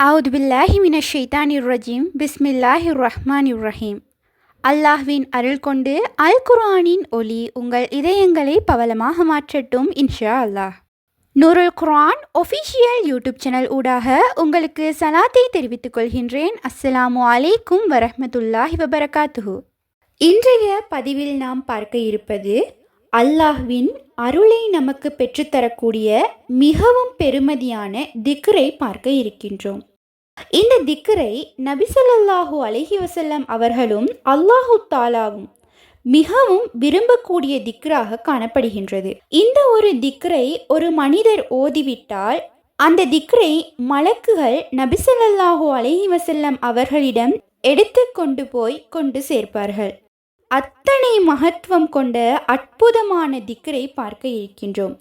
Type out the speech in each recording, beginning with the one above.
அவுத் பில்லாஹி மின ஷைத்தானிர் ரஜீம். பிஸ்மில்லாஹி ரஹ்மானிர் ரஹீம். அல்லாஹ்வின் அருள் கொண்டு அல் குர்ஆனின் ஒளி உங்கள் இதயங்களை பவலமாக மாற்றட்டும் இன்ஷா அல்லாஹ். Noorul Quran official YouTube channel ஊடாக உங்களுக்கு சலாத்தை தெரிவித்துக் கொள்கின்றேன். அஸ்ஸலாமு அலைக்கும் வரஹமத்துல்லாஹி வபரகாத்துஹு. இன்றைய பதிவில் நாம் பார்க்க இருப்பது அல்லாஹ்வின் அருளை நமக்கு பெற்றுத்தரக்கூடிய மிகவும் பெருமதியான திக்ரை பார்க்க இருக்கின்றோம். இந்த திக்ரை நபிசல்லாஹூ அலஹி வசல்லம் அவர்களும் அல்லாஹு தாலாவும் மிகவும் விரும்பக்கூடிய திக்ராக காணப்படுகின்றது. இந்த ஒரு திக்ரை ஒரு மனிதர் ஓதிவிட்டால் அந்த திக்ரை மலக்குகள் நபிசல்லாஹூ அலஹி வசல்லம் அவர்களிடம் எடுத்து கொண்டு போய் கொண்டு சேர்ப்பார்கள். அத்தனை மகத்துவம் கொண்ட அற்புதமான திக்கரை பார்க்க இருக்கின்றோம்.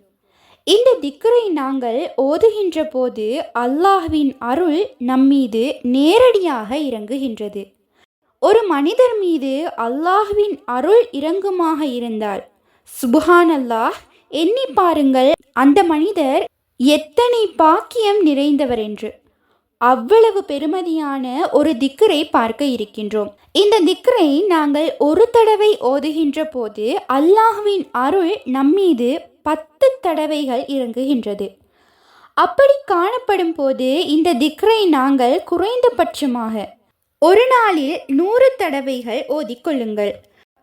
இந்த திக்கரை நாங்கள் ஓதுகின்ற போது அல்லாஹ்வின் அருள் நம்மீது நேரடியாக இறங்குகின்றது. ஒரு மனிதர் மீது அல்லாஹ்வின் அருள் இறங்குமாக இருந்தால் சுபஹான் அல்லாஹ் எண்ணி பாருங்கள் அந்த மனிதர் எத்தனை பாக்கியம் நிறைந்தவர் என்று அவ்வளவு பெருமதியான ஒரு திக்கரை பார்க்க இருக்கின்றோம். இந்த திக்கரை நாங்கள் ஒரு தடவை ஓதுகின்ற போது அல்லாஹுவின் அருள் நம்மீது பத்து தடவைகள் இறங்குகின்றது. அப்படி காணப்படும் போது இந்த திக்ரை நாங்கள் குறைந்தபட்சமாக ஒரு நாளில் நூறு தடவைகள் ஓதிக்கொள்ளுங்கள்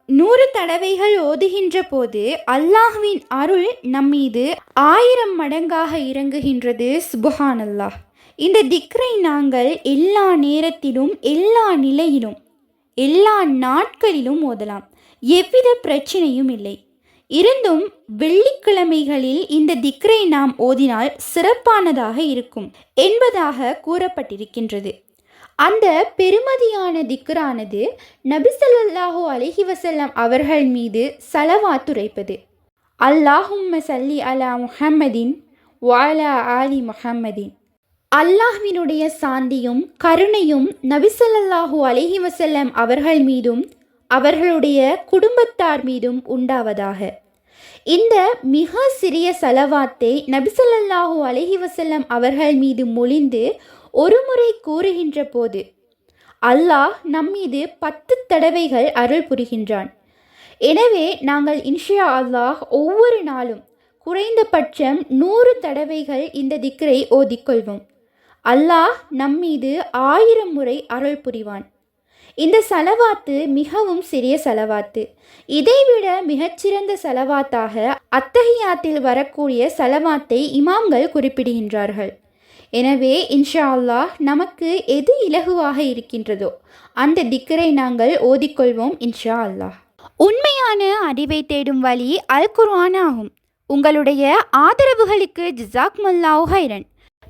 நூறு தடவைகள் ஓதுகின்ற போது அல்லாஹுவின் அருள் நம்மீது ஆயிரம் மடங்காக இறங்குகின்றது சுபஹானல்லாஹ். இந்த திக்ரை நாங்கள் எல்லா நேரத்திலும் எல்லா நிலையிலும் எல்லா நாட்களிலும் ஓதலாம். எவ்வித பிரச்சனையும் இல்லை. இருந்தும் வெள்ளிக்கிழமைகளில் இந்த திக்ரை நாம் ஓதினால் சிறப்பானதாக இருக்கும் என்பதாக கூறப்பட்டிருக்கின்றது. அந்த பெருமதியான திக்ரானது நபிசல்லாஹூ அலஹி வசல்லம் அவர்கள் மீது சலவாத்துரைப்பது அல்லாஹும் சல்லி அலா முஹம்மதின் வாலா ஆலி முஹம்மதின். அல்லாஹ்வினுடைய சாந்தியும் கருணையும் நபிசல்லாஹு அலஹி வசல்லம் அவர்கள் மீதும் அவர்களுடைய குடும்பத்தார் மீதும் உண்டாவதாக. இந்த மிக சிறிய செலவாத்தை நபிசல்லாஹு அலஹி வசல்லம் அவர்கள் மீது மொழிந்து ஒருமுறை கூறுகின்ற போது அல்லாஹ் நம்மீது பத்து தடவைகள் அருள் புரிகின்றான். எனவே நாங்கள் இன்ஷியா அல்லாஹ் ஒவ்வொரு நாளும் குறைந்தபட்சம் நூறு தடவைகள் இந்த திக்கரை ஓதிக்கொள்வோம். அல்லாஹ் நம்மீது ஆயிரம் முறை அருள் புரிவான். இந்த செலவாத்து மிகவும் சிறிய செலவாத்து. இதைவிட மிகச்சிறந்த செலவாத்தாக அத்தகையாத்தில் வரக்கூடிய செலவாத்தை இமாம்கள் குறிப்பிடுகின்றார்கள். எனவே இன்ஷா அல்லாஹ் நமக்கு எது இலகுவாக இருக்கின்றதோ அந்த திக்கரை நாங்கள் ஓதிக்கொள்வோம் இன்ஷா அல்லாஹ். உண்மையான அறிவை தேடும் வழி அல் குர்ஆன் ஆகும் உங்களுடைய ஆதரவுகளுக்கு ஜிசாக் மல்லாஹ் ஹைரன்